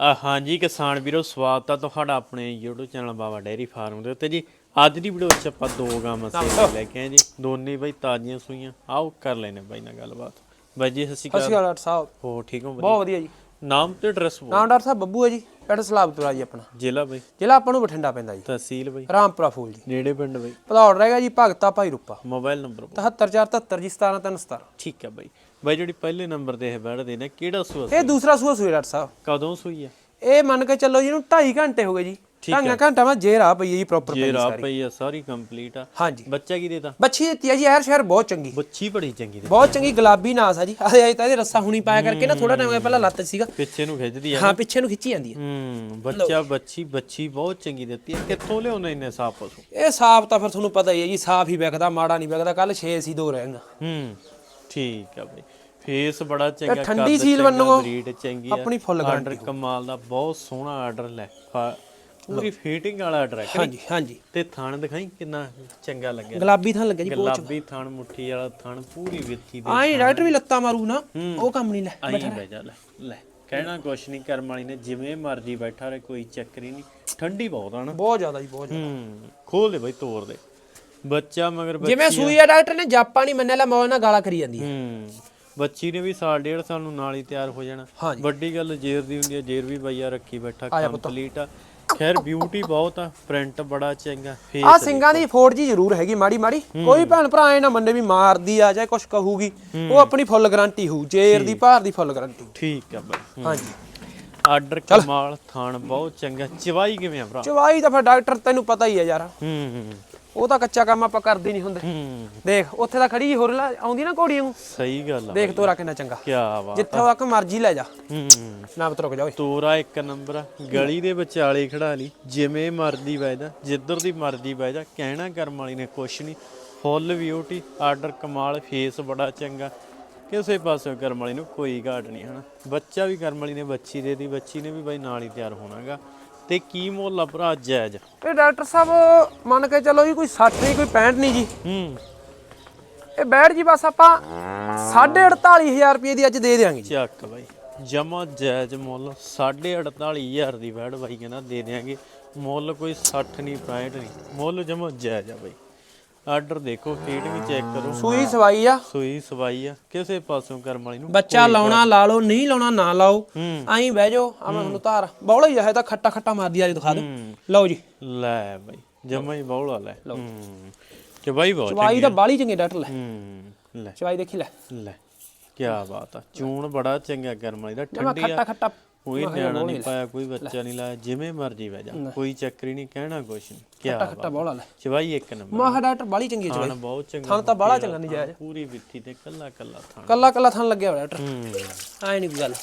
ਹਾਂਜੀ ਕਿਸਾਨ ਵੀਰੋ ਸਵਾਗਤ ਆ ਤੁਹਾਡਾ ਆਪਣੇ YouTube channel Baba dairy farm ਦੇ ਉੱਤੇ ਜੀ। ਅੱਜ ਦੀ ਵੀਡੀਓ ਵਿੱਚ ਆਪਾਂ ਦੋ ਗਾਵਾਂ ਸੇਲ ਲੈ ਕੇ ਆਏ ਜੀ। ਦੋਨੇ ਬਈ ਤਾਜ਼ੀਆਂ ਸੂਈਆਂ। ਆਓ ਕਰ ਲੈਨੇ ਬਾਈ ਨਾਲ ਗੱਲਬਾਤ। ਬਾਈ ਜੀ ਸਤਿ ਸ਼੍ਰੀ ਸਤਿ ਸ਼੍ਰੀ ਅਕਾਲ ਅਕਾਲ ਡਾਕਟਰ ਸਾਹਿਬ। ਹੋ ਠੀਕ ਹੋ? ਬਹੁਤ ਵਧੀਆ ਜੀ। ਨਾਮ ਤੇ ਐਡਰੈਸ ਬੋਲ। ਨਾਮ ਡਾਕਟਰ ਸਾਹਿਬ ਬੱਬੂ ਹੈ ਜੀ ਪਿੰਡ ਸਲਾਬਤੁਰਾ ਜੀ ਆਪਣਾ। ਜ਼ਿਲ੍ਹਾ ਬਈ। ਜ਼ਿਲ੍ਹਾ ਆਪਾਂ ਨੂੰ ਬਠਿੰਡਾ ਪੈਂਦਾ ਜੀ। ਤਹਿਸੀਲ ਬਈ। ਰਾਮਪੁਰਾ ਫੂਲ ਜੀ। ਨੇੜੇ ਪਿੰਡ ਬਈ। ਭਦੌੜ ਰਹੇਗਾ ਜੀ ਭਗਤਾ ਭਾਈ ਰੂਪਾ। ਮੋਬਾਈਲ ਨੰਬਰ ਬੋਲ। 7477 ਜੀ 17317 ਠੀਕ ਹੈ ਬਾਈ। ਬਾਈ ਜਿਹੜੀ ਪਹਿਲੇ ਨੰਬਰ ਤੇ ਇਹ ਬੈਠਦੇ ਨੇ ਕਿਹੜਾ ਸੂਆ ਇਹ ਦੂਸਰਾ ਸੂਆ ਸੂਏ ਡਾਕਟਰ ਸਾਹਿਬ। ਕਦੋਂ ਸੂਈ ਆ? ਇਹ ਮੰਨ ਕੇ ਚੱਲੋ ਜੀ ਨੂੰ 2.5 ਘੰਟੇ ਹੋ ਗਏ ਜੀ। ਢਾਈਆਂ ਘੰਟਾ ਮੈਂ ਜੇਰ ਆ ਪਈ ਹੈ ਜੀ ਪ੍ਰੋਪਰ ਜੇ ਰਾਹ ਪਈ ਆ ਸਾਰੀ ਕੰਪਲੀਟ ਆ। ਹਾਂਜੀ। ਬੱਚਾ ਕੀ ਦੇਤਾ? ਬੱਚੀ ਦਿੱਤੀ ਹੈ ਜੀ ਐਰ ਸ਼ਹਿਰ ਬਹੁਤ ਚੰਗੀ। ਬੱਚੀ ਬੜੀ ਚੰਗੀ ਦੇ ਬਹੁਤ ਚੰਗੀ ਗੁਲਾਬੀ ਨਾਸ ਆ ਜੀ। ਆਏ ਆਏ ਤਾਂ ਇਹਦੇ ਰੱਸਾ ਹੁਣੀ ਪਾਇਆ ਕਰਕੇ ਨਾ ਥੋੜਾ ਟਾਈਮ ਪਹਿਲਾਂ ਲੱਤ ਸੀਗਾ। ਪਿੱਛੇ ਨੂੰ ਖਿੱਚਦੀ ਆ ਹਾਂ ਪਿੱਛੇ ਨੂੰ ਖਿੱਚੀ ਜਾਂਦੀ ਹੈ ਹੂੰ ਬੱਚਾ ਬੱਚੀ ਬੱਚੀ ਬਹੁਤ ਚੰਗੀ ਦਿੱਤੀ ਹੈ ਕਿੱਥੋਂ ਲਿਆਉਂਦੇ ਇੰਨੇ ਸਾਫ਼ ਪਸ਼ੂ? ਇਹ ਸਾਫ਼ ਤਾਂ ਫਿਰ ਤੁਹਾਨੂੰ ਪਤਾ ਹੀ ਹੈ ਜੀ ਸਾਫ਼ ਹੀ ਵਿਕਦਾ ਮਾੜਾ ਨਹੀਂ ਵਿਕਦਾ। ਕੱਲ 6 ਸੀ ਦੋ ਰਹਿਗਾ ਹੂੰ ਠੀਕ ਆ ਬਈ। ਫੇਸ ਬੜਾ ਚੰਗਾ ਠੰਡੀ ਕੱਦ ਸੀਲ ਮੰਨੋ, ਬਰੀਡ ਚੰਗੀ ਆ। ਆਪਣੀ full ਆਰਡਰ ਕਮਾਲ ਦਾ ਬਹੁਤ ਸੋਹਣਾ ਆਰਡਰ ਲੈ ਪੂਰੀ ਫਿਟਿੰਗ ਵਾਲਾ ਆਰਡਰ ਹੈ? ਹਾਂਜੀ ਹਾਂਜੀ। ਤੇ ਥਣ ਦਿਖਾਈ ਕਿੰਨਾ ਚੰਗਾ ਲੱਗਿਆ? ਗੁਲਾਬੀ ਥਾਂ ਲੱਗਿਆ ਜੀ ਗੁਲਾਬੀ ਥਣ ਮੁੱਠੀ ਵਾਲਾ ਥਣ ਪੂਰੀ ਵਿੱਥੀ ਦੇ ਆਈ ਡਾਕਟਰ ਵੀ ਲੱਤਾਂ ਮਾਰੂ ਨਾ ਉਹ ਕੰਮ ਨਹੀਂ ਲੈ ਜਾ ਲੈ ਲੈ। ਕਹਿਣਾ ਕੁਛ ਨਹੀਂ ਕਰਮ ਵਾਲੀ ਨੇ ਜਿਵੇਂ ਮਰਜ਼ੀ ਬੈਠਾ ਰਹੇ ਕੋਈ ਚੱਕਰ ਹੀ ਨਹੀਂ। ਠੰਡੀ ਬਹੁਤ ਆ ਨਾ। ਬਹੁਤ ਜ਼ਿਆਦਾ ਜੀ ਬਹੁਤ ਜ਼ਿਆਦਾ। ਹੂੰ ਖੋਲ ਦੇ ਬਈ ਤੋੜ ਦੇ। ਬੱਚਾ ਮਗਰ ਬੱਚੀ ਜਿਵੇਂ ਸੂਈ ਆ ਡਾਕਟਰ ਨੇ ਜਾਪਾ ਨਹੀਂ ਮੰਨਿਆ ਲੈ ਮੌਜ ਨਾਲ ਗਾਲਾਂ ਕਰੀ ਜਾਂਦੀ ਹੈ ਹੂੰ। ਬੱਚੀ ਨੇ ਵੀ ਸਾਲ ਡੇਢ ਸਾਲ ਨੂੰ ਨਾਲ ਹੀ ਤਿਆਰ ਹੋ ਜਾਣਾ। ਹਾਂਜੀ। ਵੱਡੀ ਗੱਲ ਜੇਰ ਦੀ ਹੁੰਦੀ ਹੈ ਜੇਰ ਵੀ ਬਈਆ ਰੱਖੀ ਬੈਠਾ ਕੰਪਲੀਟ ਆ। ਖੈਰ ਬਿਊਟੀ ਬਹੁਤ ਆ ਪ੍ਰਿੰਟ ਬੜਾ ਚੰਗਾ ਫੇਸ ਆ ਸਿੰਘਾਂ ਦੀ ਫੋੜ ਜੀ ਜ਼ਰੂਰ ਹੈਗੀ ਮਾੜੀ ਮਾੜੀ। ਕੋਈ ਭੈਣ ਭਰਾ ਐ ਨਾ ਮੰਨੇ ਵੀ ਮਾਰਦੀ ਆ ਜਾਂ ਕੁਝ ਕਹੂਗੀ ਉਹ ਆਪਣੀ ਫੁੱਲ ਗਾਰੰਟੀ ਹੋਊ ਜੇਰ ਦੀ ਭਾਰ ਦੀ ਫੁੱਲ ਗਾਰੰਟੀ ਠੀਕ ਆ ਬਈ ਹਾਂਜੀ। ਆਰਡਰ ਕਮਾਲ ਥਾਣ ਬਹੁਤ ਚੰਗਾ। ਚਵਾਈ ਕਿਵੇਂ ਆ ਭਰਾ? ਚਵਾਈ ਤਾਂ ਫਿਰ ਡਾਕਟਰ ਤੈਨੂੰ ਪਤਾ ਹੀ ਆ ਯਾਰ। ਹੂੰ ਹੂੰ। ਉਹ ਤਾਂ ਕੱਚਾ ਕੰਮ ਆਪਾਂ ਕਰਦੇ ਨਹੀਂ ਹੁੰਦੇ। ਹੂੰ। ਦੇਖ ਉੱਥੇ ਤਾਂ ਖੜੀ ਹੋਰ ਲਾ- ਆਉਂਦੀ ਨਾ ਘੋੜੀ ਨੂੰ। ਸਹੀ ਗੱਲ ਆ ਦੇਖ ਤੋਰਾ ਕਿੰਨਾ ਚੰਗਾ। ਕੀ ਬਾਤ ਜਿੱਥੇ ਤੱਕ ਮਰਜ਼ੀ ਲੈ ਜਾ। ਹੂੰ। ਨਾ ਬਤ ਰੁਕ ਜਾ ਓਏ। ਤੋਰਾ ਇੱਕ ਨੰਬਰ ਆ। ਗਲੀ ਦੇ ਵਿਚਾਲੇ ਖੜਾ ਲਈ ਜਿਵੇਂ ਮਰਦੀ ਬਹਿ ਜਾ। ਜਿੱਧਰ ਦੀ ਮਰਦੀ ਬਹਿ ਜਾ। ਕਹਿਣਾ ਕਰਮ ਵਾਲੀ ਨੇ ਕੁਛ ਨਹੀਂ। ਫੁੱਲ ਬਿਊਟੀ ਆਰਡਰ ਕਮਾਲ ਫੇਸ ਬੜਾ ਚੰਗਾ। ਕਿਸੇ ਪਾਸੇ ਕਰਮ ਵਾਲੀ ਨੂੰ ਕੋਈ ਘਾਟ ਨਹੀਂ ਹਨਾ। ਬੱਚਾ ਵੀ ਕਰਮ ਵਾਲੀ ਨੇ ਬੱਚੀ ਦੇ ਦੀ। ਬੱਚੀ ਨੇ ਵੀ ਬਾਈ ਨਾਲ ਹੀ ਤਿਆਰ ਹੋਣਾਗਾ। ਤੇ ਕੀ ਮੁੱਲ ਆ ਭਰਾ ਜਾਇਜ਼। ਇਹ ਡਾਕਟਰ ਸਾਹਿਬ ਮੰਨ ਕੇ ਚੱਲੋ ਜੀ ਕੋਈ 60 ਨਹੀਂ ਕੋਈ 65 ਨਹੀਂ ਜੀ। ਹੂੰ। ਇਹ ਬੈਠ ਜੀ ਬਸ ਆਪਾਂ 48500 ਰੁਪਏ ਦੀ ਅੱਜ ਦੇ ਦੇਾਂਗੇ ਜੀ। ਚੱਕ ਬਾਈ ਜਮਾ ਜਾਇਜ਼ ਮੁੱਲ 48500 ਦੀ ਵੈੜ ਬਾਈ ਕਹਿੰਦਾ ਦੇ ਦਿਆਂਗੇ। ਮੁੱਲ ਕੋਈ 60 ਨਹੀਂ 65 ਨਹੀਂ ਮੁੱਲ ਜਮਾ ਜਾਇਜ਼ ਆ ਬਾਈ। ਆਰਡਰ ਦੇਖੋ ਫੀਡ ਵੀ ਚੈੱਕ ਕਰੋ। ਸੂਈ ਸਵਾਈ ਆ। ਸੂਈ ਸਵਾਈ ਆ। ਕਿਸੇ ਪਾਸੋਂ ਕਰਮ ਵਾਲੀ ਨੂੰ ਬੱਚਾ ਲਾਉਣਾ ਲਾ ਲਓ ਨਹੀਂ ਲਾਉਣਾ ਨਾ ਲਾਓ। ਐਂ ਬਹਿ ਜਾਓ ਆ ਮੈਂ ਤੁਹਾਨੂੰ ਧਾਰ। ਬੌਲਾ ਹੀ ਹੈ ਤਾਂ ਖੱਟਾ ਖੱਟਾ ਮਾਰਦੀ ਆ ਜੀ ਦਿਖਾ ਹੂੰ। ਲਓ ਜੀ। ਲੈ ਬਾਈ ਜਮਾ ਹੀ ਬੌਲਾ ਲੈ ਬਾਈ ਬਹੁਤ ਚਵਾਈ ਤਾਂ ਬਾਲੀ ਚੰਗੀ ਡਾਕਟਰ ਲੈ। ਲੈ। ਚਵਾਈ ਦੇਖੀ ਲੈ। ਲੈ। ਕੀ ਬਾਤ ਆ। ਚੂਣ ਬੜਾ ਚੰਗਾ ਕਰਮ ਵਾਲੀ ਦਾ ਜਮਾ ਠੰਡੀ ਖੱਟਾ ਕੋਈ ਨਿਆਣਾ ਨਹੀਂ ਪਾਇਆ ਕੋਈ ਬੱਚਾ ਨਹੀਂ ਲਾਇਆ ਜਿਵੇਂ ਮਰਜ਼ੀ ਬਹਿ ਜਾ। ਕੋਈ ਚੱਕਰ ਹੀ ਨਹੀਂ ਕਹਿਣਾ ਕੁਛ ਨਹੀਂ। ਕੀ ਖੱਟਾ ਬਾਤ ਖੱਟਾ ਬੌਲਾ ਲੈ। ਚਵਾਈ ਇੱਕ ਨੰਬਰ। ਮਾਹ ਡਾਕਟਰ ਬਾਲੀ ਚੰਗੀ ਚਵਾਈ। ਥਾਣ ਬਹੁਤ ਚੰਗਾ ਥਣ ਤਾਂ ਬਾਲਾ ਚੰਗਾ ਨਹੀਂ ਜਾਇਜ਼ ਪੂਰੀ ਵਿੱਥੀ ਤੇ ਕੱਲਾ ਕੱਲਾ ਥਾਣ ਕੱਲਾ ਕੱਲਾ ਥਣ ਲੱਗਿਆ ਹੋਇਆ ਡਾਕਟਰ। ਹੂੰ। ਐ ਨਹੀਂ ਕੋਈ ਗੱਲ।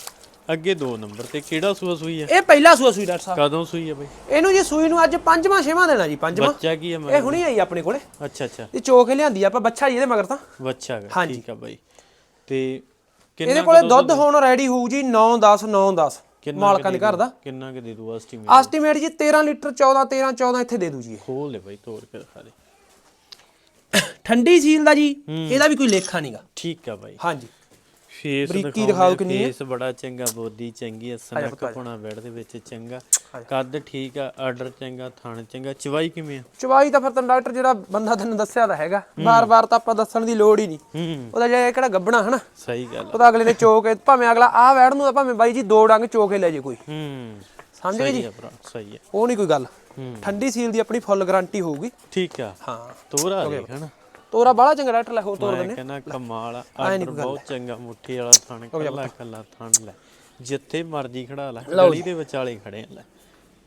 ਅੱਗੇ ਦੋ ਨੰਬਰ ਤੇ ਕਿਹੜਾ ਸੂਆ ਸੂਈ ਆ? ਇਹ ਪਹਿਲਾ ਸੂਆ ਸੂਈ ਡਾਕਟਰ ਸਾਹਿਬ। ਕਦੋਂ ਸੂਈ ਆ ਬਈ? ਇਹਨੂੰ ਜੀ ਸੂਈ ਨੂੰ ਅੱਜ ਪੰਜਵਾਂ ਛੇਵਾਂ ਦੇਣਾ ਜੀ ਪੰਜਵਾਂ। ਬੱਚਾ ਕੀ ਆ ਇਹ ਹੁਣੀ ਆਈ ਆਪਣੇ ਕੋਲੇ। ਅੱਛਾ ਅੱਛਾ। ਇਹ ਚੋਕ ਹੀ ਲਿਆਂਦੀ ਆਪਾਂ ਬੱਚਾ ਜੀ ਇਹਦੇ ਮਗਰ ਤਾਂ। ਬੱਚਾ। ਠੀਕ ਆ ਬਾਈ। ਤੇ ਇਹਦੇ ਕਿੰਨਾ ਕੋਲੇ ਦੁੱਧ ਹੁਣ ਰੈਡੀ ਹੋਊ ਜੀ 9 10 9 10 ਕਿੰਨਾ ਮਾਲਕਾਂ ਦੇ ਘਰ ਦਾ? ਕਿੰਨਾ ਕਿ ਦੇ ਦੂ ਐਸਟੀਮੇਟ ਐਸਟੀਮੇਟ ਜੀ 13 ਲੀਟਰ 14 13 14 ਇੱਥੇ ਦੇ ਦੂ ਜੀ। ਖੋਲ ਲੈ ਬਾਈ ਤੋੜ ਕੇ ਦਿਖਾ ਦੇ। ਠੰਡੀ ਸੀਲ ਦਾ ਜੀ ਇਹਦਾ ਵੀ ਕੋਈ ਲੇਖਾ ਨਹੀਂਗਾ ਠੀਕ ਆ ਬਾਈ। ਹਾਂਜੀ। ਫੇਸ ਦਿਖਾਓ ਕਿੰਨੀ। ਫੇਸ ਬੜਾ ਚੰਗਾ ਬੋਦੀ ਚੰਗੀ ਆ ਸਨਕ ਪੁਣਾ ਬੈਡ ਦੇ ਵਿੱਚ ਚੰਗਾ। ਕੱਦ ਠੀਕ ਆ ਆਰਡਰ ਚੰਗਾ ਥਣ ਚੰਗਾ ਚਵਾਈ ਕਿਵੇਂ ਆ? ਚਵਾਈ ਤਾਂ ਫਿਰ ਤਾਂ ਡਾਕਟਰ ਜਿਹੜਾ ਬੰਦਾ ਤੈਨੂੰ ਦੱਸਿਆ ਤਾਂ ਹੈਗਾ। ਬਾਰ-ਬਾਰ ਤਾਂ ਆਪਾਂ ਦੱਸਣ ਦੀ ਲੋੜ ਹੀ ਨਹੀਂ। ਹੂੰ। ਉਹਦਾ ਜਿਹੜਾ ਕਿਹੜਾ ਗੱਬਣਾ ਹਨਾ? ਸਹੀ ਗੱਲ। ਉਹਦਾ ਅਗਲੇ ਨੇ ਚੋਕ ਭਾਵੇਂ ਅਗਲਾ ਆ ਵੈੜ ਨੂੰ ਭਾਵੇਂ ਬਾਈ ਜੀ ਦੋ ਡੰਗ ਚੋਕੇ ਲੈ ਜੇ ਕੋਈ। ਹੂੰ। ਸਮਝ ਗਏ ਜੀ? ਸਹੀ ਆ। ਉਹ ਨਹੀਂ ਕੋਈ ਗੱਲ। ਹੂੰ। ਠੰਡੀ ਸੀਲ ਦੀ ਆਪਣੀ ਫੁੱਲ ਗਾਰੰਟੀ ਹੋਊਗੀ। ਠੀਕ ਆ। ਹਾਂ। ਤੋਰਾ ਦੇਖ ਹਨਾ। ਤੋਰਾ ਬਾਹਲਾ ਚੰਗਾ ਡਾਕਟਰ ਲੈ ਹੋਰ ਤੋਰ ਦਿੰਦੇ ਕਹਿੰਦਾ ਕਮਾਲ ਆ ਬਹੁਤ ਚੰਗਾ ਮੁੱਠੀ ਵਾਲਾ ਥਣ ਕੱਲਾ ਕੱਲਾ ਥਣ ਲੈ। ਜਿੱਥੇ ਮਰਜ਼ੀ ਖੜਾ ਲੈ ਗਲੀ ਦੇ ਵਿਚਾਲੇ ਖੜੇ ਆ ਲੈ।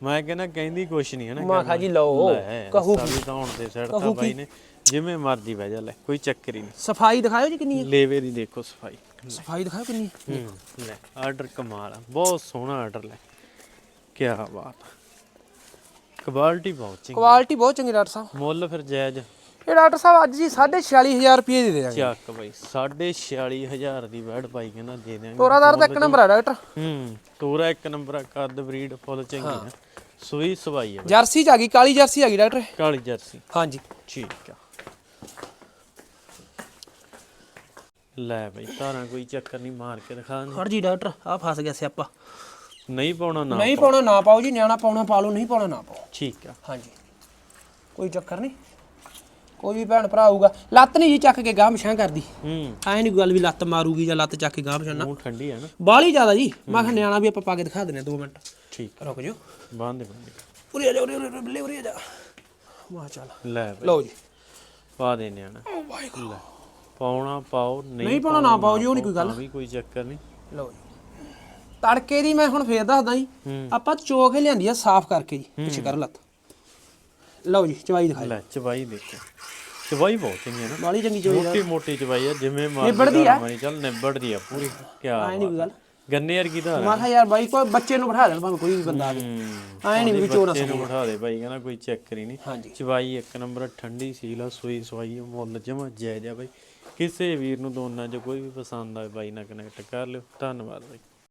ਮੈਂ ਕਹਿੰਦਾ ਕਹਿੰਦੀ ਕੁਛ ਨਹੀਂ ਹਨਾ ਮੈਂ ਖਾ ਜੀ ਲਓ ਕਹੂ ਵੀ ਤਾਂ ਹੁਣ ਤੇ ਸੜਤਾ ਬਾਈ ਨੇ ਜਿਵੇਂ ਮਰਜ਼ੀ ਬਹਿ ਜਾ ਲੈ ਕੋਈ ਚੱਕਰ ਹੀ ਨਹੀਂ। ਸਫ਼ਾਈ ਦਿਖਾਇਓ ਜੀ ਕਿੰਨੀ ਹੈ। ਲੇਵੇ ਦੀ ਦੇਖੋ ਸਫ਼ਾਈ। ਸਫ਼ਾਈ ਦਿਖਾਇਓ ਕਿੰਨੀ ਹੈ। ਹੂੰ ਲੈ ਆਰਡਰ ਕਮਾਲ ਆ ਬਹੁਤ ਸੋਹਣਾ ਆਰਡਰ ਲੈ। ਕੀ ਬਾਤ ਕੁਆਲਿਟੀ ਬਹੁਤ ਚੰਗੀ। ਕੁਆਲਿਟੀ ਬਹੁਤ ਚੰਗੀ ਡਾਕਟਰ ਸਾਹਿਬ। ਮੁੱਲ ਫਿਰ ਜਾਇਜ਼ ਇਹ ਡਾਕਟਰ ਸਾਹਿਬ ਅੱਜ ਜੀ 46500 ਰੁਪਏ ਦੇ ਦੇਵਾਂਗੇ ਚੱਕ ਬਈ 46500 ਦੀ ਵੈੜ ਪਾਈ ਕਹਿੰਦਾ ਦੇ ਦਿਆਂਗੇ। ਤੋਰਾਦਾਰ ਦਾ ਇੱਕ ਨੰਬਰ ਆ ਡਾਕਟਰ। ਹੂੰ ਤੋਰਾ ਇੱਕ ਨੰਬਰ ਆ ਕੱਦ ਬਰੀਡ ਫੁੱਲ ਚੰਗੀ ਆ। ਸੂਈ ਸਵਾਈ ਆ ਜਰਸੀ ਚ ਆ ਗਈ ਕਾਲੀ ਜਰਸੀ ਆ ਗਈ ਡਾਕਟਰ। ਕਾਲੀ ਜਰਸੀ। ਹਾਂਜੀ। ਠੀਕ ਆ। ਲੈ ਬਈ ਤਾਰਾਂ ਕੋਈ ਚੱਕਰ ਨਹੀਂ ਮਾਰ ਕੇ ਦਿਖਾ ਦੇ। ਹਰ ਜੀ ਡਾਕਟਰ ਆ ਫਸ ਗਿਆ ਸਿਆਪਾ। ਨਹੀਂ ਪਾਉਣਾ ਨਾ ਨਹੀਂ ਪਾਉਣਾ। ਨਾ ਪਾਓ ਜੀ ਨਿਆਣਾ ਪਾਉਣਾ ਪਾ ਲਓ ਨਹੀਂ ਪਾਉਣਾ ਨਾ ਪਾਓ। ਠੀਕ ਆ। ਹਾਂਜੀ। ਕੋਈ ਚੱਕਰ ਨਹੀਂ ਕੋਈ ਵੀ ਭੈਣ ਭਰਾ ਆਊਗਾ ਲੱਤ ਨਹੀਂ ਜੀ ਚੱਕ ਕੇ ਗਾਹ ਮਛਾਂ ਕਰਦੀ। ਹੂੰ। ਐ ਨਹੀਂ ਗੱਲ ਵੀ ਲੱਤ ਮਾਰੂਗੀ ਜਾਂ ਲੱਤ ਚੱਕ ਕੇ ਗਾਹ ਮਛਾਂ ਨਾ। ਮੂੰਹ ਠੰਡੀ ਹੈ ਨਾ। ਬਾਲੀ ਜ਼ਿਆਦਾ ਜੀ। ਮੈਂ ਕਿਹਾ ਨਿਆਣਾ ਵੀ ਆਪਾਂ ਪਾ ਕੇ ਦਿਖਾ ਦਿੰਦੇ 2 ਮਿੰਟ। ਠੀਕ। ਰੁਕ ਜਾਓ। ਬੰਦ ਬੰਦ ਉਰੇ ਆ ਜਾ ਉਰੇ ਉਰੇ ਬੱਲੇ ਉਰੇ ਆ ਜਾ। ਵਾਹ ਚੱਲ। ਲੈ ਬਈ। ਲਓ ਜੀ। ਪਾ ਦੇ ਨਿਆਣਾ। ਲੈ। ਪਾਉਣਾ ਪਾਓ ਨਹੀਂ ਨਹੀਂ ਪਾਉਣਾ ਨਾ ਪਾਓ ਜੀ ਉਹ ਨਹੀਂ ਕੋਈ ਗੱਲ। ਤਾਂ ਵੀ ਕੋਈ ਚੱਕਰ ਨਹੀਂ। ਲਓ ਜੀ। ਤੜਕੇ ਦੀ ਮੈਂ ਹੁਣ ਫੇਰ ਦੱਸਦਾ ਜੀ। ਆਪਾਂ ਚੋ ਕੇ ਲਿਆਂਦੀ ਆ ਸਾਫ਼ ਕਰਕੇ ਜੀ ਪਿੱਛੇ ਕਰ ਲੱਤ। ਲਓ ਜੀ ਚਵਾਈ ਦਿਖਾਈ ਲੈ ਚਬਾਈ ਦੇਖੋ। ਚਬਾਈ ਬਹੁਤ ਚੰਗੀ ਹੈ ਨਾ। ਬਾਲੀ ਚੰਗੀ ਚਵਾਈ ਮੋਟੀ ਮੋਟੀ ਚਬਾਈ ਆ ਜਿਵੇਂ ਨਿਬੜਦੀ ਆ। ਮਾਰੀ ਚੱਲ ਨਿਬੜਦੀ ਆ ਪੂਰੀ। ਕੀ ਐ ਨਹੀਂ ਗੱਲ। ਗੰਨੇ ਵਰਗੀ ਤਾਂ ਮੈਂ ਕਿਹਾ ਯਾਰ ਬਾਈ ਕੋਈ ਬੱਚੇ ਨੂੰ ਬਿਠਾ ਦੇਣ ਭਾਵੇਂ ਕੋਈ ਵੀ ਬੰਦਾ ਆਵੇ ਹੂੰ। ਐ ਨਹੀਂ ਵੀ ਚੋ ਨਾ ਨੂੰ ਬਿਠਾ ਦੇ ਭਾਈ ਕਹਿੰਦਾ ਕੋਈ ਚੱਕਰ ਹੀ ਨਹੀਂ। ਚਬਾਈ ਇੱਕ ਨੰਬਰ ਠੰਡੀ ਸੀਲਾ ਸੋਈ ਸਵਾਈ ਮੁੱਲ ਜਮਾ ਜਾਇਜ਼ ਆ ਬਾਈ ਕਿਸੇ ਵੀਰ ਨੂੰ ਦੋਨਾਂ ਚ ਕੋਈ ਵੀ ਪਸੰਦ ਆਵੇ ਬਾਈ ਨਾਲ ਕਨੈਕਟ ਕਰ ਲਿਓ। ਧੰਨਵਾਦ ਬਾਈ।